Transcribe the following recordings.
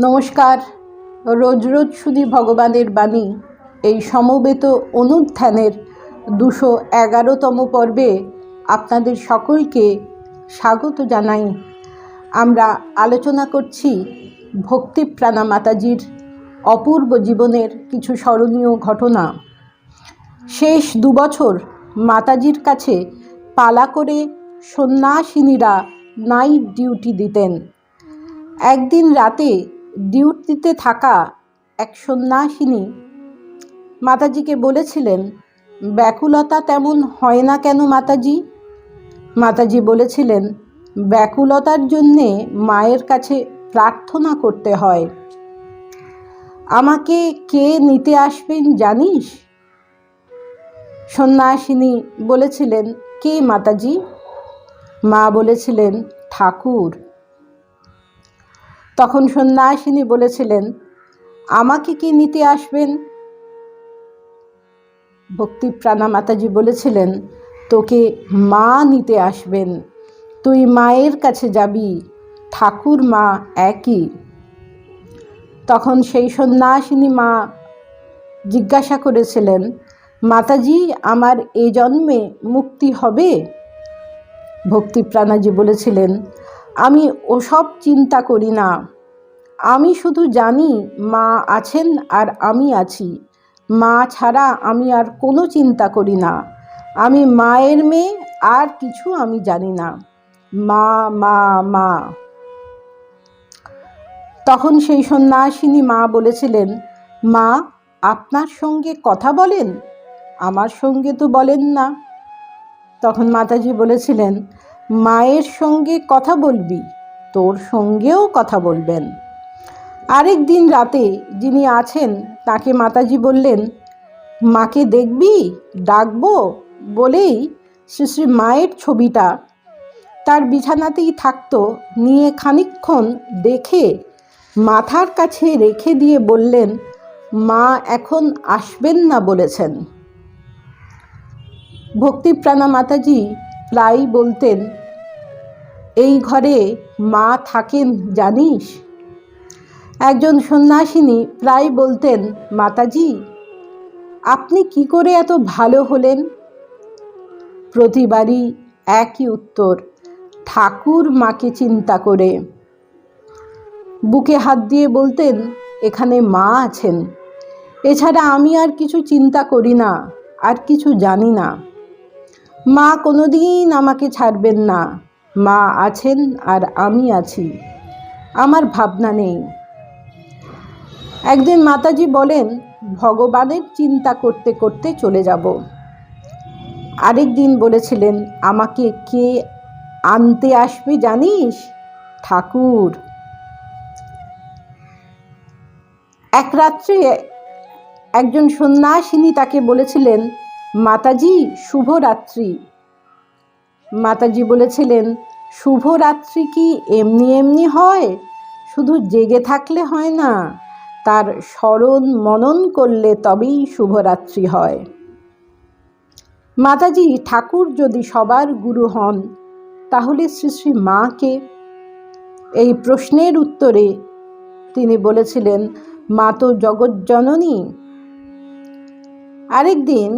নমস্কার। রোজ রোজ শুধু ভগবানের বাণী। এই সমবেত অনুধ্যানের দুশো এগারোতম পর্বে আপনাদের সকলকে স্বাগত জানাই। আমরা আলোচনা করছি ভক্তিপ্রাণা মাতাজির অপূর্ব জীবনের কিছু স্মরণীয় ঘটনা। শেষ দুবছর মাতাজির কাছে পালা করে সন্ন্যাসিনীরা নাইট ডিউটি দিতেন। একদিন রাতে ডিউটিতে থাকা এক সন্ন্যাসিনী মাতাজিকে বলেছিলেন, ব্যাকুলতা তেমন হয় না কেন মাতাজি? মাতাজি বলেছিলেন, ব্যাকুলতার জন্যে মায়ের কাছে প্রার্থনা করতে হয়। আমাকে কে নিতে আসবেন জানিস? সন্ন্যাসিনী বলেছিলেন, কে মাতাজি? মা বলেছিলেন, ঠাকুর। তখন সন্ন্যাসিনী বলেছিলেন, আমাকে কি নিতে আসবেন? ভক্তিপ্রাণা মাতাজি বলেছিলেন, তোকে মা নিতে আসবেন। তুই মায়ের কাছে যাবি ঠাকুর মা একই। তখন সেই সন্ন্যাসিনী মা জিজ্ঞাসা করেছিলেন, মাতাজি, আমার এ জন্মে মুক্তি হবে? ভক্তিপ্রাণাজি বলেছিলেন আমি ওসব চিন্তা করি না। আমি শুধু জানি মা আছেন আর আমি আছি। মা ছাড়া আমি আর কোনো চিন্তা করি না। আমি মায়ের মেয়ে, আর কিছু আমি জানি না। মা মা মা। তখন সেই সন্ন্যাসিনী মা বলেছিলেন, মা, আপনার সঙ্গে কথা বলেন? আমার সঙ্গে তো বলেন না। তখন মাতাজি বলেছিলেন মায়ের সঙ্গে কথা বলবি, তোর সঙ্গেও কথা বলবেন। আরেক দিন রাতে যিনি আছেন, তাকে মাতাজি বললেন, মাকে দেখবি? ডাকবো? বলেই শ্রী মায়ের ছবিটা তার বিছানাতেই থাকতো, নিয়ে খানিক্ষণ দেখে মাথার কাছে রেখে দিয়ে বললেন, মা এখন আসবেন না বলেছেন। ভক্তিপ্রাণা মাতাজি প্রায়ই বলতেন এই ঘরে মা থাকেন জানিস? একজন সন্ন্যাসিনী প্রায় বলতেন, মাতাজি, আপনি কি করে এত ভালো হলেন? প্রতিবারই একই উত্তর, ঠাকুর মাকে চিন্তা করে। বুকে হাত দিয়ে বলতেন, এখানে মা আছেন। এছাড়া আমি আর কিছু চিন্তা করি না, আর কিছু জানি না। মা কোনোদিন আমাকে ছাড়বেন না। মা আছেন আর আমি আছি। আমার ভাবনা নেই। একদিন মাতাজি বলেন, ভগবানের চিন্তা করতে করতে চলে যাব। আরেক দিন বলেছিলেন, আমাকে কে আনতে আসবে জানিস? ঠাকুর। এক রাত্রে একজন সন্ন্যাসিনী তাকে বলেছিলেন, মাতাজি, শুভরাত্রি। মাতাজি বলেছিলেন শুভ রাত্রি কি এমনি এমনি হয়? শুধু জেগে থাকলে হয় না, তার স্মরণ মনন করলে তবেই শুভরাত্রি হয়। মাতাজি, ঠাকুর যদি সবার গুরু হন, তাহলে শ্রী শ্রী মাকে? এই প্রশ্নের উত্তরে তিনি বলেছিলেন, মা তো জগজ্জননী আরেকদিন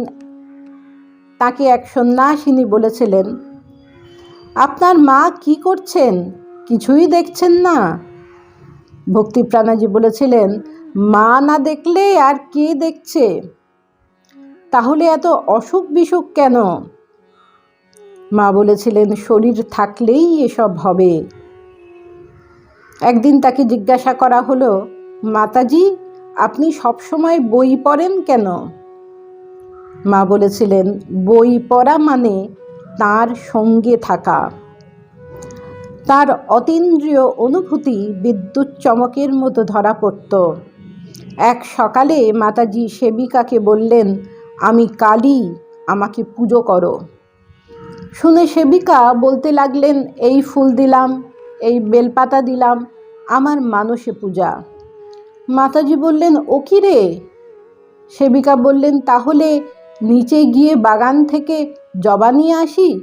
তাকে এক সন্ন্যাসিনী বলেছিলেন আপনার মা কি করছেন? কিছুই দেখছেন না। ভক্তিপ্রাণাজি বলেছিলেন, মা না দেখলে আর কে দেখছে? তাহলে এত অসুখ বিসুখ কেন? মা বলেছিলেন, শরীর থাকলেই এসব হবে। একদিন তাকে জিজ্ঞাসা করা হলো, মাতাজি, আপনি সবসময় বই পড়েন কেন? মা বলেছিলেন, বই পড়া মানে তার সঙ্গে থাকা। তার অতীন্দ্রিয় অনুভূতি বিদ্যুৎ চমকের মতো ধরা পড়ত। এক সকালে মাতাজি সেবিকাকে বললেন, আমি কালী আমাকে পুজো করো। শুনে সেবিকা বলতে লাগলেন, এই ফুল দিলাম, এই বেলপাতা দিলাম, আমার মানসে পূজা। মাতাজি বললেন, ও কি রে? সেবিকা বললেন, তাহলে নিচে গিয়ে বাগান থেকে জবা নিয়ে আসি?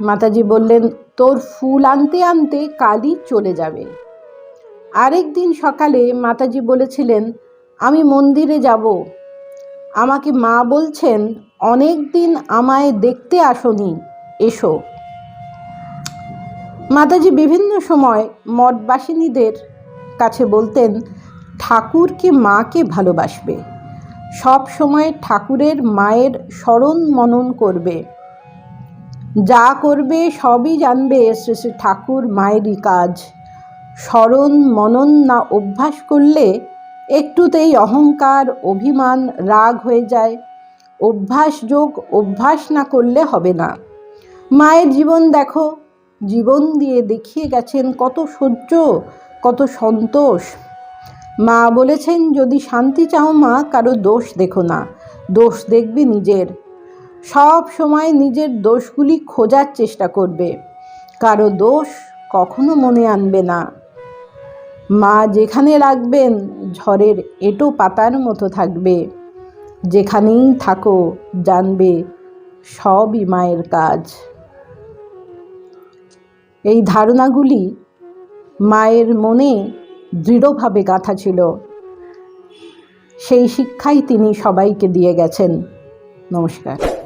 মাতাজি বললেন, তোর ফুল আনতে আনতে কালই চলে যাবে। আরেক দিন সকালে মাতাজি বলেছিলেন, আমি মন্দিরে যাব। আমাকে মা বলছেন, অনেক দিন আমায় দেখতে আসনি, এসো। মাতাজি বিভিন্ন সময় মঠবাসিনীদের কাছে বলতেন, ঠাকুরকে মাকে ভালোবাসবে। সব সময় ঠাকুরের মায়ের স্মরণ মনন করবে। যা করবে সবই জানবে শ্রী শ্রী ঠাকুর মায়েরই কাজ। স্মরণ মনন না অভ্যাস করলে একটুতেই অহংকার, অভিমান, রাগ হয়ে যায়। অভ্যাস যোগ, অভ্যাস না করলে হবে না। মায়ের জীবন দেখো, জীবন দিয়ে দেখিয়ে গেছেন কত সহ্য, কত সন্তোষ। মা বলেছেন, যদি শান্তি চাও মা, কারও দোষ দেখো না। দোষ দেখবে নিজের। সব সময় নিজের দোষগুলি খোঁজার চেষ্টা করবে। কারও দোষ কখনো মনে আনবে না। মা যেখানে রাখবেন, ঝড়ের এটো পাতার মতো থাকবে। যেখানেই থাকো, জানবে সবই মায়ের কাজ। এই ধারণাগুলি মায়ের মনে দৃঢ়ভাবে গাঁথা ছিল। সেই শিক্ষাই তিনি সবাইকে দিয়ে গেছেন। নমস্কার।